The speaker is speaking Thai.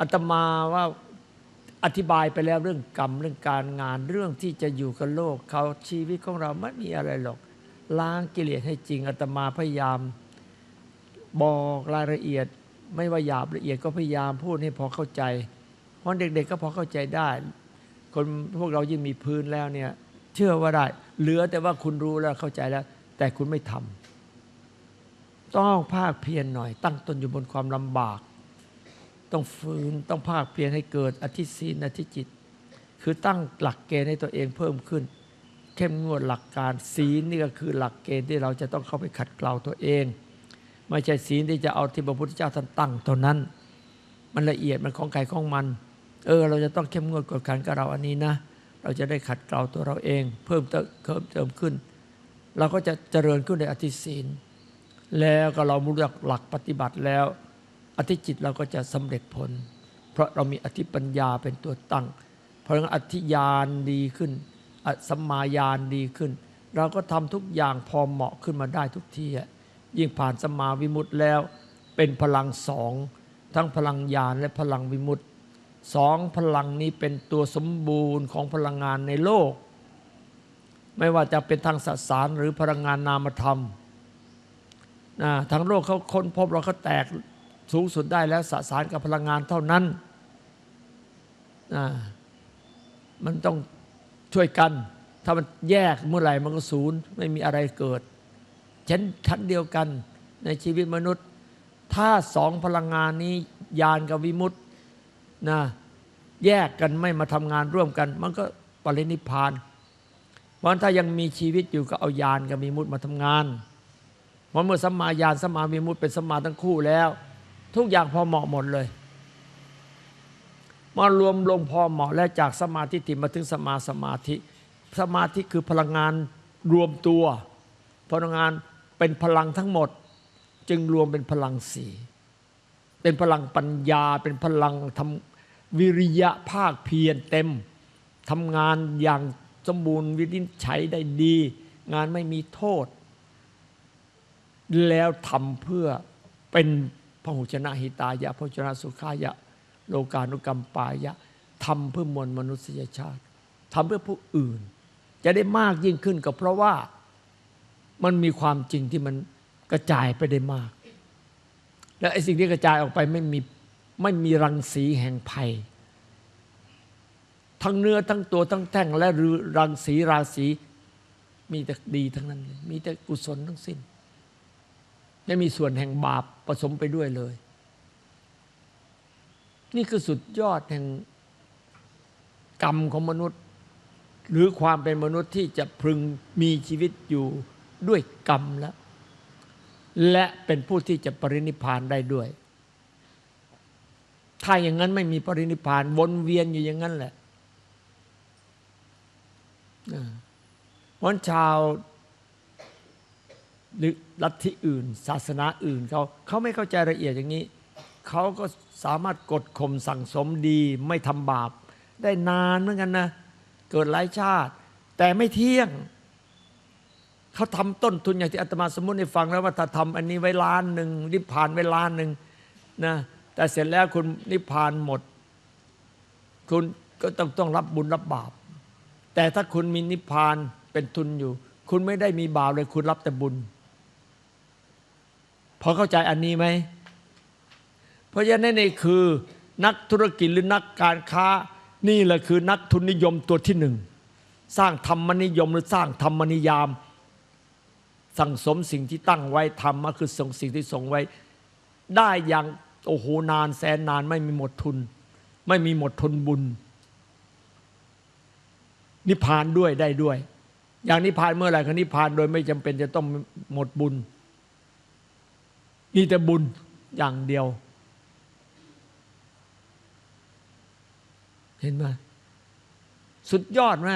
อาตมาว่าอธิบายไปแล้วเรื่องกรรมเรื่องการงานเรื่องที่จะอยู่กับโลกเขาชีวิตของเราไม่มีอะไรหรอก ล้างกิเลสให้จริงอาตมาพยายามบอกรายละเอียด ไม่ว่าหยาบละเอียดก็พยายามพูดให้พอเข้าใจ เพราะเด็กๆก็พอเข้าใจได้ คนพวกเรายิ่งมีพื้นแล้วเนี่ยเชื่อว่าได้ เหลือแต่ว่าคุณรู้แล้วเข้าใจแล้ว แต่คุณไม่ทำต้องภาคเพียรหน่อย ตั้งตนอยู่บนความลำบาก ต้องฝืนต้องภาคเพียรให้เกิดอธิศีนอธิจิต คือตั้งหลักเกณฑ์ให้ตัวเองเพิ่มขึ้น เข้มงวดหลักการศีลนี่ก็คือหลักเกณฑ์ที่เราจะต้องเข้าไปขัดเกลาตัวเอง ไม่ใช่ศีลที่จะเอาที่พระพุทธเจ้าท่านตั้งเท่านั้น มันละเอียดมันของใครของมัน เออ เราจะต้องเข้มงวดกดขันกับเราอันนี้นะ เราจะได้ขัดเกลาตัวเราเอง เพิ่มเติมเพิ่มเติมขึ้น เราก็จะเจริญขึ้นในอธิศีลแล้วก็เรารู้จักหลักปฏิบัติแล้ว อธิจิตเราก็จะสำเร็จผล เพราะเรามีอธิปัญญาเป็นตัวตั้ง เพราะฉะนั้นอธิญาณดีขึ้นอสัมมาญาณดีขึ้น เราก็ทำทุกอย่างพอเหมาะขึ้นมาได้ทุกทีอะยิ่งผ่านสมาวิมุตติแล้ว เป็นพลังสองทั้งพลังญาณและพลังวิมุตติสองพลังนี้เป็นตัวสมบูรณ์ของพลังงานในโลก ไม่ว่าจะเป็นทางสสารหรือพลังงานนามธรรมนะทางโลกเขาค้นพบเราเขาแตก สูงสุดได้แล้วสสารกับพลังงานเท่านั้น มันต้องช่วยกัน ถ้ามันแยกเมื่อไหร่มันก็ศูนย์ไม่มีอะไรเกิดชั้นชั้นเดียวกันในชีวิตมนุษย์ ถ้าสองพลังงานนี้ยานกับวิมุตนะแยกกันไม่มาทำงานร่วมกัน มันก็ปรินิพานเพราะถ้ายังมีชีวิตอยู่ก็เอายานกับวิมุตมาทำงานเพราะเมื่อสัมมาญาณสัมมาวิมุตเป็นสัมมาทั้งคู่แล้ว ทุกอย่างพอเหมาะหมดเลย มารวมลงพอเหมาะและจากสมาธิติมาถึงสมาสมาธิ สมาธิคือพลังงานรวมตัว พลังงานเป็นพลังทั้งหมด จึงรวมเป็นพลังสีเป็นพลังปัญญา เป็นพลังทำวิริยะภาคเพียรเต็มทำงานอย่างสมบูรณ์วินิจฉัยได้ดี งานไม่มีโทษ แล้วทำเพื่อเป็น พระหุชนะหิตายะพหุชนะสุขายะ โลกานุกรรมปายะทำเพื่อมวลมนุษยชาติทำเพื่อผู้อื่น จะได้มากยิ่งขึ้นก็เพราะว่ามันมีความจริงที่มันกระจายไปได้มาก และไอ้สิ่งที่กระจายออกไปไม่มีไม่มีรังสีแห่งภัย ทั้งเนื้อทั้งตัวทั้งแท่ง และรังสีราศีมีแต่ดีทั้งนั้นเลยมีแต่กุศลทั้งสิ้น ไม่มีส่วนแห่งบาปผสมไปด้วยเลย นี่คือสุดยอดแห่งกรรมของมนุษย์ หรือความเป็นมนุษย์ที่จะพึงมีชีวิตอยู่ด้วยกรรมแล้ว และเป็นผู้ที่จะปรินิพานได้ด้วย ถ้าอย่างนั้นไม่มีปรินิพานวนเวียนอยู่อย่างนั้นแหละวันชาว หรือลัทธิอื่น ศาสนาอื่นเขาเขาไม่เข้าใจละเอียดอย่างนี้ เขาก็สามารถกดข่มสั่งสมดีไม่ทำบาป ได้นานเหมือนกันนะ เกิดหลายชาติ แต่ไม่เที่ยง เขาทำต้นทุนอย่างที่อาตมาสมมติให้ฟังแล้วว่าถ้าทำอันนี้ไว้ล้านหนึ่งนิพพานไว้ล้านหนึ่งนะแต่เสร็จแล้วคุณนิพพานหมด คุณก็ต้องต้องรับบุญรับบาป แต่ถ้าคุณมีนิพพานเป็นทุนอยู่ คุณไม่ได้มีบาปเลยคุณรับแต่บุญ พอเข้าใจอันนี้ไหม เพราะฉะนั้นนี่คือนักธุรกิจหรือนักการค้านี่แหละคือนักทุนนิยมตัวที่หนึ่ง สร้างธรรมนิยมหรือสร้างธรรมนิยาม สั่งสมสิ่งที่ตั้งไว้ทำมาคือส่งสิ่งที่ส่งไว้ ได้อย่างโอ้โหนานแสนนานไม่มีหมดทุน ไม่มีหมดทุนบุญ นิพพานด้วยได้ด้วย อย่างนิพพานเมื่อไหร่ก็นิพพานโดยไม่จำเป็นจะต้องหมดบุญ มีแต่บุญอย่างเดียว เห็นไหมสุดยอดไหม